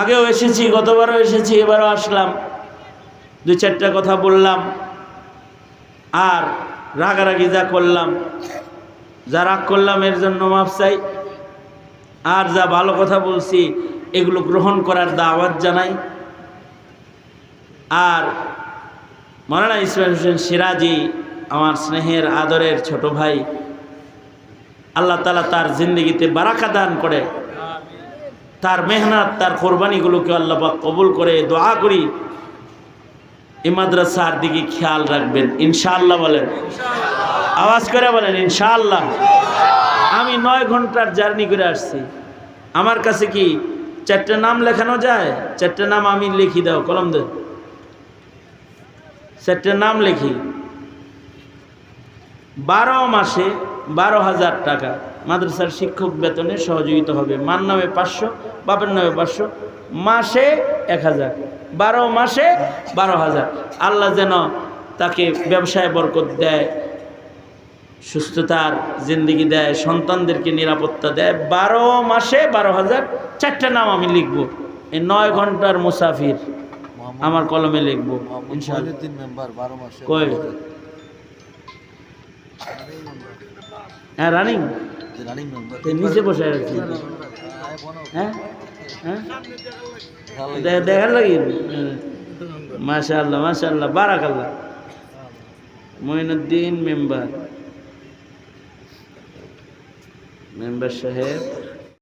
আগেও এসেছি, গতবারও এসেছি, এবারও আসলাম। দুই চারটা কথা বললাম, আর রাগারাগি যা করলাম, যা রাগ করলাম এর জন্য মাফ চাই। আর যা ভালো কথা বলছি, এগুলো গ্রহণ করার দাওয়াত জানাই। আর মৌলানা ইসমাইল হোসেন সিরাজি, আমার স্নেহের, আদরের ছোট ভাই, আল্লাহ তালা তার জিন্দগিতে বারাকা দান করে তার মেহনত, তার কোরবানিগুলোকে আল্লাহ পাক কবুল করে দোয়া করি। এই মাদ্রাসার দিকে খেয়াল রাখবেন, ইনশাআল্লাহ বলেন। আওয়াজ করে বলেন, ইনশাআল্লাহ। আমি নয় ঘণ্টার জার্নি করে আসছি। আমার কাছে কি চারটে নাম লেখানো যায়? চারটে নাম আমি লিখি, দাও, কলম দে। চারটে নাম লিখি। বারো মাসে বারো হাজার টাকা। মাদ্রাসার শিক্ষক বেতনে সহযোগিতা হবে। মার নামে পাঁচশো বাপের নামে পাঁচশো মাসে এক হাজার বারো মাসে বারো হাজার। আল্লাহ যেন তাকে ব্যবসায় বরকত দেয় সুস্থতার জিন্দিগি দেয় সন্তানদেরকে নিরাপত্তা দেয়। বারো মাসে বারো হাজার চারটে নাম আমি লিখব। এই নয় ঘণ্টার মুসাফির আমার কলমে লিখব হ্যাঁ রানিং। নিচে বসে আছে। হ্যাঁ? হ্যাঁ? দেখার লাগি। মাশা আল্লাহ মাশা আল্লাহ বারাক আল্লাহ মঈনুদ্দিন মেম্বার। মেম্বার সাহেব।